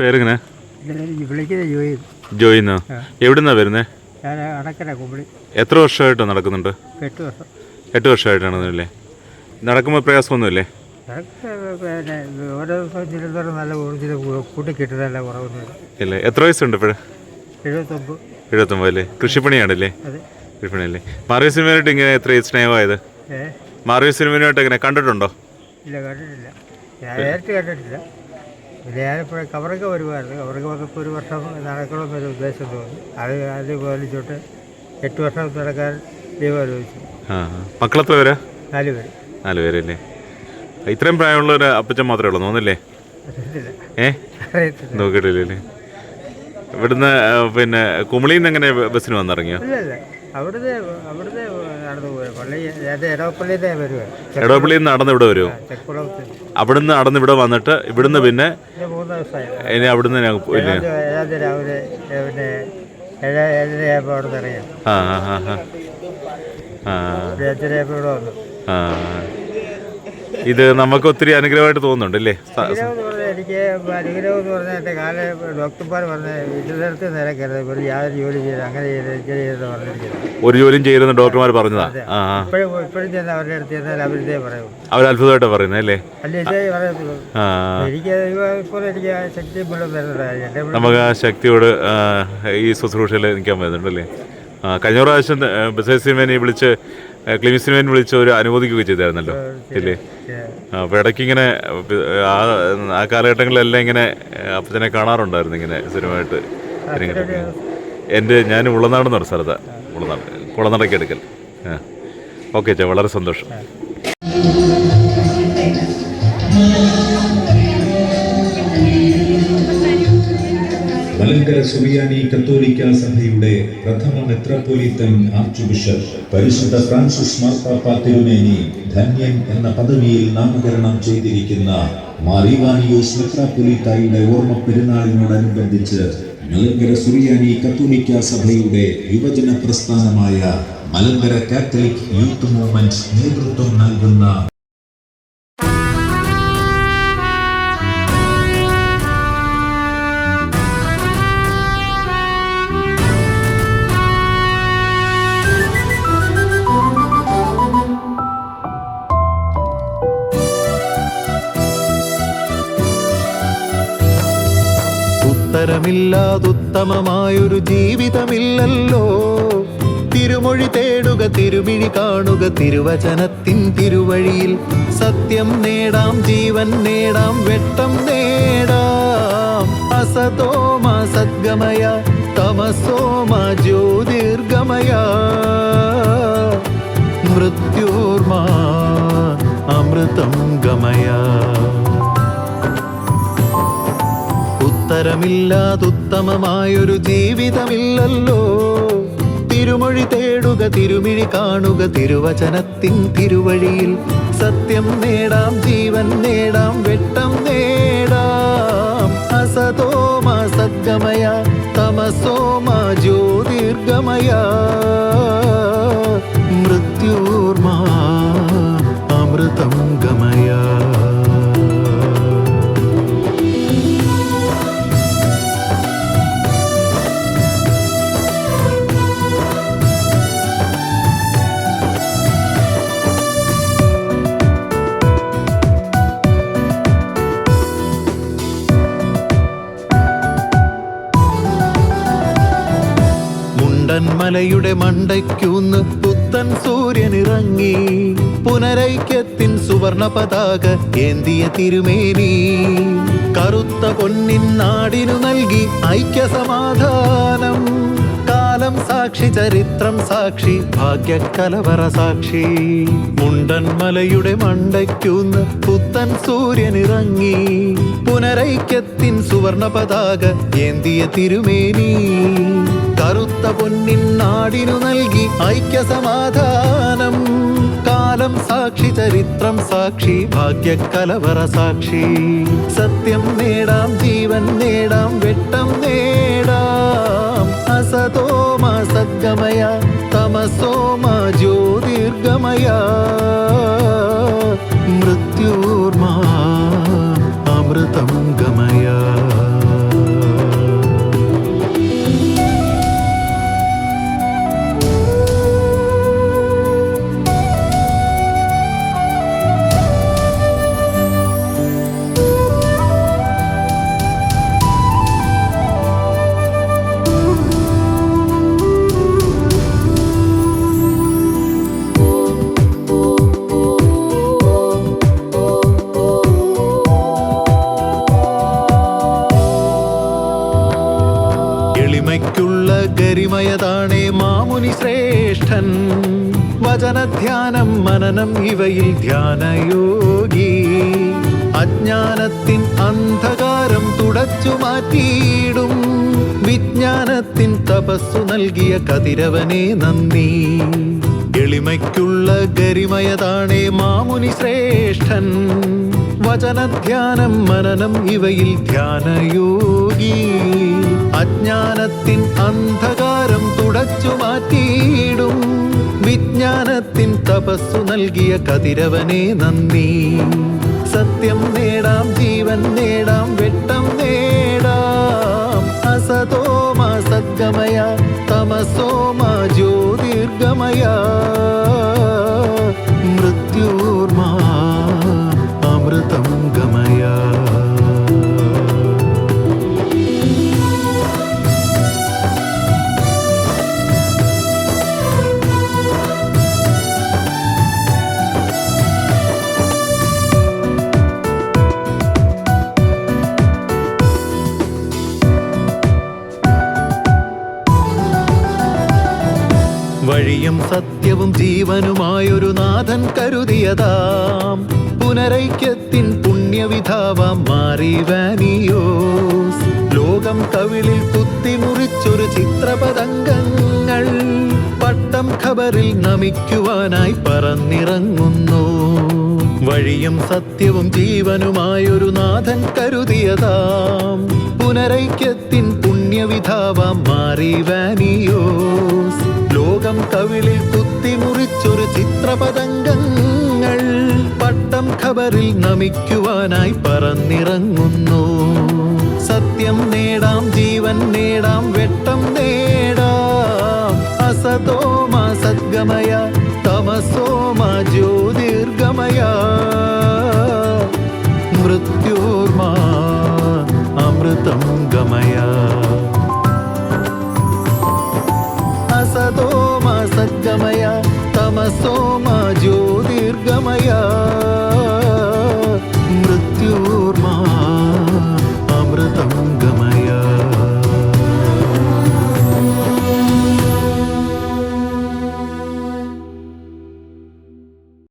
പേരെങ്ങനെ? വിളിക്കുന്ന ജോയി. ജോയിന്നോ? എവിടുന്നാ വരുന്നേ? ഞാൻ അടക്കര കുമ്പളി. എത്ര വർഷമായിട്ട് നടക്കുന്നുണ്ട്? എട്ട് വർഷം. എട്ട് വർഷമായിട്ടാണെന്നല്ലേ നടക്കുമ്പോൾ പ്രയാസമൊന്നുമില്ലേ? അതൊക്കെ പിന്നെ ഓരോ ദിവസവും ചിലതോറും നല്ല ഊർജം കൂട്ടി കിട്ടുന്നതല്ല കുറവൊന്നുമില്ല ഇല്ലേ? എത്ര വയസ്സുണ്ട് ഇപ്പോഴേ? എഴുപത്തൊമ്പത്. അല്ലേ കൃഷിപ്പണിയാണല്ലേ? കൃഷിപ്പണിയല്ലേ? മാറിയ സിനിമയായിട്ട് ഇങ്ങനെ എത്ര സ്നേഹമായത്? മാറിയ സിനിമയായിട്ട് എങ്ങനെ കണ്ടിട്ടുണ്ടോ? ഇല്ല കണ്ടിട്ടില്ല. ഞാൻ നേരിട്ട് കണ്ടിട്ടില്ല. ഞാനിപ്പോൾ കവറൊക്കെ വരുമായിരുന്നു. കവറൊക്കെ വന്നപ്പോൾ ഒരു വർഷം നടക്കണമെന്നൊരു ഉദ്ദേശം തോന്നി. അത് അത് പോലിച്ചോട്ട് എട്ട് വർഷം നടക്കാൻ ലീവ് അനുവദിച്ചു. മക്കളെത്ര പേരാ? നാല് പേര്. നാല് പേരല്ലേ? ഇത്രയും പ്രായമുള്ള ഒരു അപ്പച്ചൻ മാത്രമേ ഉള്ളൂ തോന്നില്ലേ ഏ? നോക്കിയിട്ടില്ലേ ഇവിടുന്ന് പിന്നെ കുമളിയിൽ നിന്ന് എങ്ങനെ ബസ്സിന് വന്നിറങ്ങിയോ? അവിടുന്ന് നടന്നു പോയത് പള്ളി എടവപ്പള്ളിയിൽ നിന്ന് നടന്ന് ഇവിടെ വരുമോ അവിടുന്ന് നടന്ന് ഇവിടെ വന്നിട്ട് ഇവിടുന്ന് പിന്നെ പിന്നെ മൂന്ന് ദിവസമായി. ഇനി അവിടുന്ന് ഞാൻ പോയില്ലേ ഏഴാം തീയതി- ഏഴാം തീയതി രാവിലെ ഏ, പിന്നെ ഏഴ് ഏഴരയായപ്പോൾ അവിടെ നിന്ന് ഇറങ്ങി. ആ ആ ആ ആ. ആ. ഒരു ഇവിടെ വന്നു. ആ. ഇത് നമുക്ക് ഒത്തിരി അനുഗ്രഹമായിട്ട് തോന്നുന്നുണ്ട് അല്ലേ? എനിക്ക് അനുഗ്രഹം എന്ന് പറഞ്ഞാൽ എന്റെ കാല ഡോക്ടർമാർ പറഞ്ഞ വീട്ടിലെടുത്ത് നിരക്കരുത് ഒരു യാതൊരു ജോലി ചെയ്ത് അങ്ങനെ ചെയ്തെന്ന് പറഞ്ഞിരിക്കുന്നത് ഒരു ജോലിയും ചെയ്തെന്ന് ഡോക്ടർമാർ പറഞ്ഞതാ? ഇപ്പോഴും ഇപ്പോഴും ചെന്ന് അവരുടെ അടുത്ത് ചെന്നാൽ അവരിതേ പറയൂ. അവർ അത്ഭുതമായിട്ട് പറയുന്നത് അല്ലേ? അല്ല ഇതേ പറയത്തുള്ളൂ. ആ എനിക്ക് ഇപ്പോൾ എനിക്ക് ശക്തി മുഴുവൻ നമുക്ക് ആ ശക്തിയോട് ഈ ശുശ്രൂഷയിൽ നിൽക്കാൻ വരുന്നുണ്ടല്ലേ കഴിഞ്ഞ പ്രാവശ്യം ബിസിനസ് മേനെ വിളിച്ച് ക്ലിനിക് സിനിമേനെ വിളിച്ച് ഒരു അനുവദിക്കുകയൊക്കെ ചെയ്തായിരുന്നല്ലോ. ഇല്ലേ? അപ്പോൾ ഇടയ്ക്ക് ഇങ്ങനെ ആ ആ കാലഘട്ടങ്ങളിലെല്ലാം ഇങ്ങനെ അപ്പച്ചനെ കാണാറുണ്ടായിരുന്നു ഇങ്ങനെ ഇങ്ങനെ. എന്റെ ഞാൻ ഉള്ളനാടെന്ന് പറഞ്ഞ സ്ഥലത്താണ് ഉള്ളനാട് കുളനടയ്ക്ക് എടുക്കൽ ഓക്കെ ചേ വളരെ സന്തോഷം. മലങ്കര സുറിയാനി കത്തോലിക്ക സഭയുടെ പ്രഥമ മെത്രാപ്പൊലീത്തൻ ആർച്ച് ബിഷപ്പ് പരിശുദ്ധ ഫ്രാൻസിസ് മാർപ്പാപ്പ തിരുമേനി ധന്യൻ എന്ന പദവിയിൽ നാമകരണം ചെയ്തിരിക്കുന്ന മാറിവാനിയോസ് മെത്രാപ്പൊലീത്തായുടെ ഓർമ്മ പെരുന്നാളിനോടനുബന്ധിച്ച് മലങ്കര സുറിയാനി കത്തോലിക്ക സഭയുടെ യുവജന പ്രസ്ഥാനമായ മലങ്കര കാത്തലിക് യൂത്ത് മൂവ്മെന്റ് നേതൃത്വം നൽകുന്ന ഉത്തരമില്ലാതുത്തമമായൊരു ജീവിതമില്ലല്ലോ. തിരുമൊഴി തേടുക തിരുമിഴി കാണുക തിരുവചനത്തിൻ തിരുവഴിയിൽ സത്യം നേടാം ജീവൻ നേടാം വെട്ടം നേടാം. അസതോമ സദ്ഗമയ തമസോമ ജ്യോതിർഗമയ. മൃത്യോർമാ അമൃതം ഗമയ. ഉത്തരമില്ലാതുത്തമമായൊരു ജീവിതമില്ലല്ലോ. തിരുമൊഴി തേടുക തിരുമിഴി കാണുക തിരുവചനത്തിൻ തിരുവഴിയിൽ സത്യം നേടാം ജീവൻ നേടാം വെട്ടം നേടാം. അസതോമ സദ്ഗമയ തമസോമ ജ്യോതിർഗമയ. മൃത്യോർമാ അമൃതം ഗമയ. മുണ്ടൻ മലയുടെ മണ്ടയ്ക്കൂന്ന് പുത്തൻ സൂര്യനിറങ്ങി. പുനരൈക്യത്തിൻ സുവർണ പതാക ഏന്തിയ തിരുമേനി. കറുത്ത പൊന്നിൻ നാടിനു നൽകി ഐക്യ സമാധാനം കാലം സാക്ഷി ചരിത്രം സാക്ഷി ഭാഗ്യ കലവറ സാക്ഷി. മുണ്ടൻമലയുടെ മണ്ടയ്ക്കൂന്ന് പുത്തൻ സൂര്യനിറങ്ങി. പുനരൈക്യത്തിൻ സുവർണ പതാക ഏന്തിയ തിരുമേനി. കറുത്ത പൊന്നിൻ നാടിനു നൽകി ഐക്യ സമാധാനം കാലം സാക്ഷി ചരിത്രം സാക്ഷി ഭാഗ്യക്കലവറ കലവറ സാക്ഷി. സത്യം നേടാം ജീവൻ നേടാം വെട്ടം നേടാം. അസതോമ സദ്ഗമയ തമസോമ ജ്യോതിർഗമയ. മൃത്യൂർമാ അമൃതം ഗമയ. വചനധ്യാനം മനനം ഇവയിൽ ധ്യാനയോഗി. അജ്ഞാനത്തിൻ അന്ധകാരം തുടച്ചു മാറ്റിയിടും. വിജ്ഞാനത്തിൻ തപസ്സു നൽകിയ കതിരവനെ നന്ദി. എളിമയ്ക്കുള്ള ഗരിമയതാണേ മാമുനി ശ്രേഷ്ഠൻ. വചനധ്യാനം മനനം ഇവയിൽ ധ്യാനയോഗി. അജ്ഞാനത്തിൻ അന്ധകാരം തുടച്ചു മാറ്റിയിടും. വിജ്ഞാനത്തിൻ തപസ്സു നൽകിയ കതിരവനെ നന്ദി. സത്യം നേടാം ജീവൻ നേടാം വെട്ടം നേടാം. അസതോമ സദ്ഗമയ തമസോമ ജ്യോതിർഗമയ. വഴിയും സത്യവും ജീവനുമായൊരു നാഥൻ കരുതിയതാം. പുനരൈക്യത്തിൻ പുണ്യവിധാവാം മാറി വാനിയോസ് ലോകം കവിളിൽ കുത്തിമുറിച്ചൊരു ചിത്രപതംഗങ്ങൾ പട്ടം ഖബറിൽ നമിക്കുവാനായി പറന്നിറങ്ങുന്നു. വഴിയും സത്യവും ജീവനുമായൊരു നാഥൻ കരുതിയതാം. പുനരൈക്യത്തിൻ പുണ്യവിധാവാം മാറി വാനിയോസ് ലോകം കവിളിൽ കുത്തിമുറിച്ചൊരു ചിത്രപതംഗങ്ങൾ പട്ടം ഖബറിൽ നമിക്കുവാനായി പറന്നിറങ്ങുന്നു. സത്യം നേടാം ജീവൻ നേടാം വെട്ടം നേടാം. അസതോമ സദ്ഗമയ തമസോമ ജ്യോതിർഗമയ